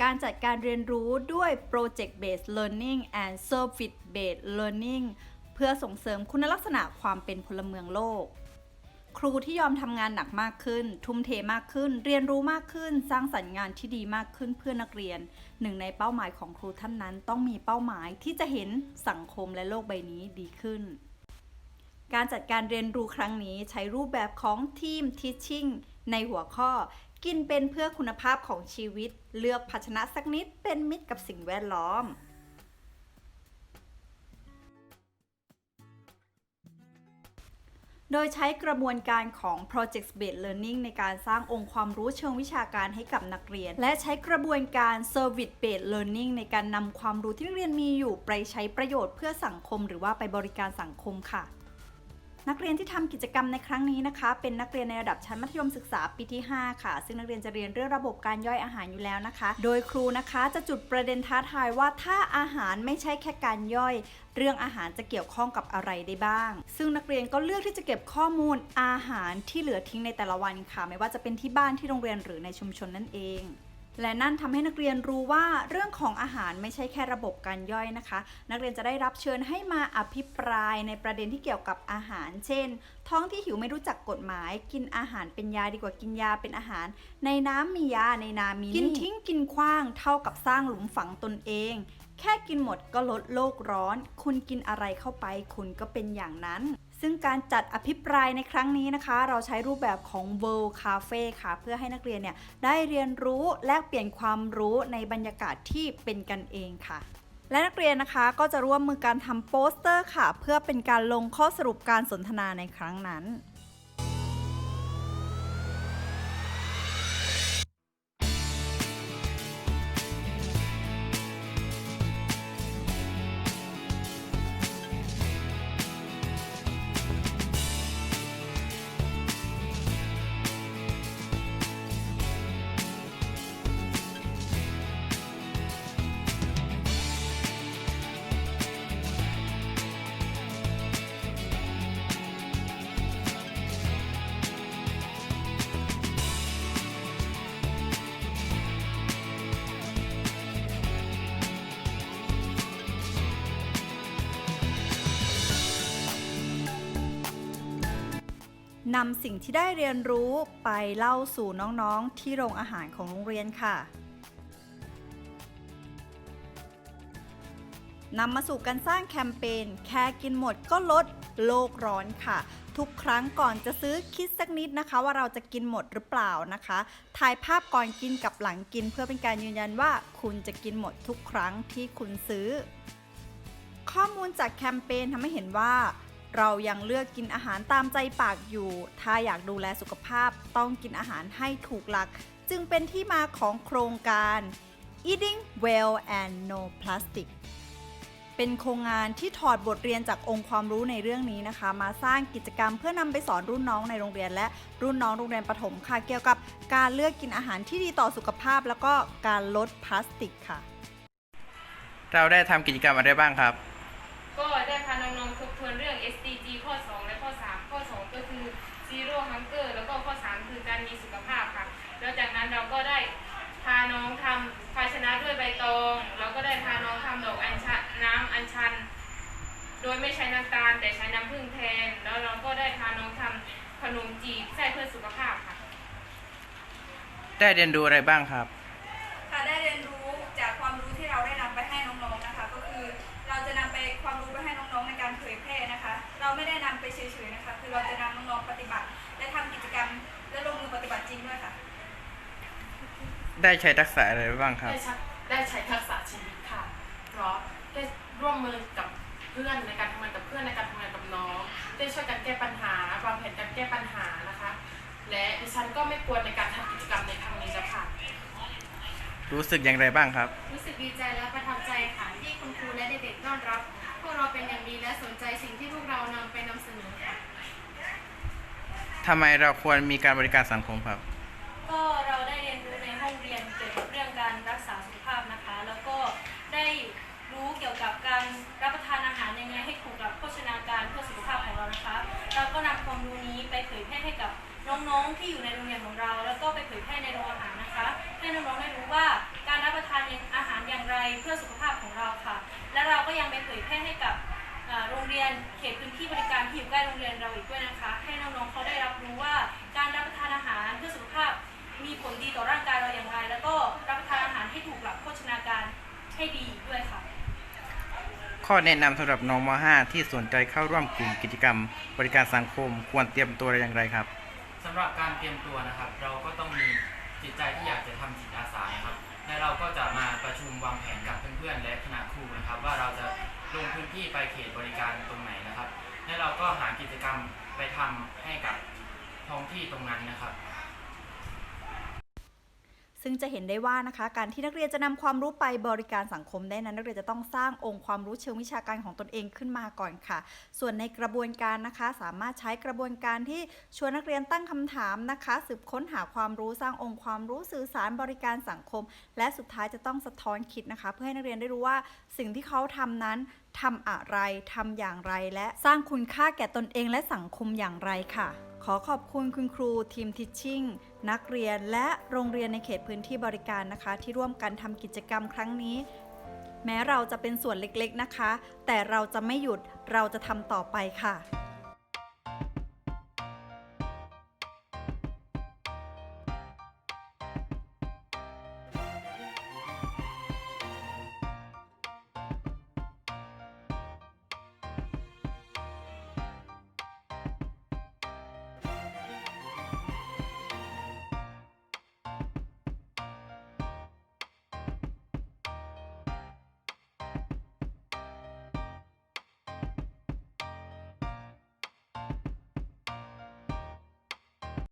การจัดการเรียนรู้ด้วย Project Based Learning and Service Based Learning เพื่อส่งเสริมคุณลักษณะความเป็นพลเมืองโลก ครูที่ยอมทำงานหนักมากขึ้น ทุ่มเทมากขึ้น เรียนรู้มากขึ้น สร้างสรรค์งานที่ดีมากขึ้นเพื่อนักเรียน หนึ่งในเป้าหมายของครูท่านนั้น ต้องมีเป้าหมายที่จะเห็นสังคมและโลกใบนี้ดีขึ้น การจัดการเรียนรู้ครั้งนี้ใช้รูปแบบของทีม Teaching ในหัวข้อ กินเป็นเพื่อคุณภาพของชีวิต เลือกภาชนะสักนิดเป็นมิตรกับสิ่งแวดล้อม โดยใช้กระบวนการของ Project Based Learning ในการสร้างองค์ความรู้เชิงวิชาการให้กับนักเรียน และใช้กระบวนการ Service Based Learning ในการนำความรู้ที่นักเรียนมีอยู่ไปใช้ประโยชน์เพื่อสังคม หรือว่าไปบริการสังคมค่ะ นักเรียนที่ทำกิจกรรมในครั้งนี้นะคะ เป็นนักเรียนในระดับชั้นมัธยมศึกษาปีที่ 5 ค่ะ ซึ่งนักเรียนจะเรียนเรื่องระบบการย่อยอาหารอยู่แล้วนะคะ โดยครูนะคะจะจุดประเด็นท้าทายว่าถ้าอาหารไม่ใช่แค่การย่อย เรื่องอาหารจะเกี่ยวข้องกับอะไรได้บ้าง ซึ่งนักเรียนก็เลือกที่จะเก็บข้อมูลอาหารที่เหลือทิ้งในแต่ละวันค่ะ ไม่ว่าจะเป็นที่บ้านที่โรงเรียนหรือในชุมชนนั่นเอง และนั่นทำให้นักเรียนรู้ว่าเรื่องของอาหารไม่ใช่แค่ระบบการย่อยนะคะ นักเรียนจะได้รับเชิญให้มาอภิปรายในประเด็นที่เกี่ยวกับอาหาร เช่น ท้องที่หิวไม่รู้จักกฎหมาย กินอาหารเป็นยาดีกว่ากินยาเป็นอาหาร ในน้ำมียาในนามีกินทิ้งกินขว้างเท่ากับสร้างหลุมฝังตนเอง แค่กินหมดก็ลดโลกร้อน คุณกินอะไรเข้าไป คุณก็เป็นอย่างนั้น ซึ่งการจัดอภิปรายในครั้งนี้นะคะ เราใช้รูปแบบของ World Cafe ค่ะ เพื่อให้นักเรียนเนี่ยได้เรียนรู้แลกเปลี่ยนความรู้ในบรรยากาศที่เป็นกันเองค่ะและนักเรียนนะคะก็จะร่วมมือการทำโปสเตอร์ค่ะ เพื่อเป็นการลงข้อสรุปการสนทนาในครั้งนั้น นำสิ่งที่ได้เรียนรู้ไปเล่าสู่น้องๆ ที่โรงอาหารของโรงเรียนค่ะนำมาสู่การสร้างแคมเปญแค่กินหมดก็ลดโลกร้อนค่ะ ทุกครั้งก่อนจะซื้อคิดสักนิดนะคะ ว่าเราจะกินหมดหรือเปล่านะคะ ถ่ายภาพก่อนกินกับหลังกิน เพื่อเป็นการยืนยันว่าคุณจะกินหมดทุกครั้งที่คุณซื้อ ข้อมูลจากแคมเปญทำให้เห็นว่า เรายังเลือกกินอาหารตามใจปากอยู่ ถ้าอยากดูแลสุขภาพต้องกินอาหารให้ถูกหลัก จึงเป็นที่มาของโครงการ Eating Well and No Plastic เป็นโครงงานที่ถอดบทเรียนจากองค์ความรู้ในเรื่องนี้นะคะ มาสร้างกิจกรรมเพื่อนำไปสอนรุ่นน้องในโรงเรียน และรุ่นน้องโรงเรียนประถมค่ะ เกี่ยวกับการเลือกกินอาหารที่ดีต่อสุขภาพ แล้วก็การลดพลาสติกค่ะ เราได้ทำกิจกรรมอะไรบ้างครับ น้องๆทบทวนเรื่อง SDG ข้อ 2 และข้อ 3 ข้อ 2 ก็คือ Zero Hunger แล้วก็ข้อ 3 คือการมีสุขภาพค่ะ แล้วจากนั้นเราก็ได้พาน้องทำภาชนะด้วยใบตองแล้วก็ได้พาน้องทำดอกอัญชันน้ำอัญชัน โดยไม่ใช้น้ำตาลแต่ใช้น้ำผึ้งแทน แล้วเราก็ได้พาน้องทำขนมจีบไส้เพื่อสุขภาพค่ะ ได้เรียนรู้อะไรบ้างครับ เราไม่ได้นำไปเฉยๆนะคะ คือเราจะนำน้องๆปฏิบัติ และทำกิจกรรมและลงมือปฏิบัติจริงด้วยค่ะ ได้ใช้ทักษะอะไรบ้างครับ ได้ใช้ได้ใช้ทักษะชีวิตค่ะ เพราะได้ร่วมมือกับเพื่อนในการทำงานกับเพื่อนในการทำงานกับน้อง ได้ช่วยกันแก้ปัญหาวางแผนการแก้ปัญหานะคะ และดิฉันก็ไม่กลัวในการทำกิจกรรมในครั้งนี้แล้วค่ะ รู้สึกอย่างไรบ้างครับ รู้สึกดีใจและประทับใจค่ะที่คุณครูและเด็กๆต้อนรับพวก เราเป็นอย่างดีและสนใจสิ่งที่พวกเรานำไปนำเสนอค่ะทำไมเราควรมีการบริการสังคมครับ ก็เราได้เรียนรู้ในห้องเรียนเกี่ยวกับเรื่องการรักษาสุขภาพนะคะ แล้วก็ได้รู้เกี่ยวกับการรับประทานอาหารยังไงให้ถูกหลักโภชนาการเพื่อสุขภาพของเรานะคะเราก็นำความรู้นี้ไปเผยแพร่ให้กับน้องๆที่อยู่ในโรงเรียนของเรา แล้วก็ไปเผยแพร่ในโรงอาหารนะคะให้น้องๆได้รู้ว่าการรับประทเรียนเขตพื้นที่บริการที่อยู่ใกล้โรงเรียนเราอีกด้วยนะคะ ให้น้องๆเขาได้รับรู้ว่าการรับประทานอาหารเพื่อสุขภาพมีผลดีต่อร่างกายเราอย่างไร แล้วก็รับประทานอาหารให้ถูกหลักโภชนาการให้ดีอีกด้วยค่ะ ข้อแนะนำสำหรับน้องม .5 ที่สนใจเข้าร่วมกลุ่มกิจกรรม บริการสังคม ควรเตรียมตัวอย่างไรครับ สำหรับการเตรียมตัวนะครับ เราก็ต้องมี จิตใจที่อยากจะทำจิตอาสาครับและเราก็จะมาประชุมวางแผนกับเพื่อนๆและคณะครูนะครับ ว่าเราจะลงพื้นที่ไปเขตบริการตรงไหนนะครับและเราก็หากิจกรรมไปทำให้กับท้องที่ตรงนั้นนะครับ ซึ่งจะเห็นได้ว่านะคะ การที่นักเรียนจะนำความรู้ไปบริการสังคมได้นั้นนักเรียนจะต้องสร้างองค์ความรู้เชิงวิชาการของตนเองขึ้นมาก่อนค่ะ ส่วนในกระบวนการนะคะ สามารถใช้กระบวนการที่ชวนนักเรียนตั้งคำถามนะคะ สืบค้นหาความรู้สร้างองค์ความรู้สื่อสารบริการสังคม และสุดท้ายจะต้องสะท้อนคิดนะคะ เพื่อให้นักเรียนได้รู้ว่าสิ่งที่เขาทำนั้นทำอะไรทำอย่างไรและสร้างคุณค่าแก่ตนเองและสังคมอย่างไรค่ะ ขอขอบคุณคุณครูทีมทิชชิ่งนักเรียนและโรงเรียนในเขตพื้นที่บริการนะคะ ที่ร่วมกันทำกิจกรรมครั้งนี้ แม้เราจะเป็นส่วนเล็กๆนะคะ แต่เราจะไม่หยุดเราจะทำต่อไปค่ะ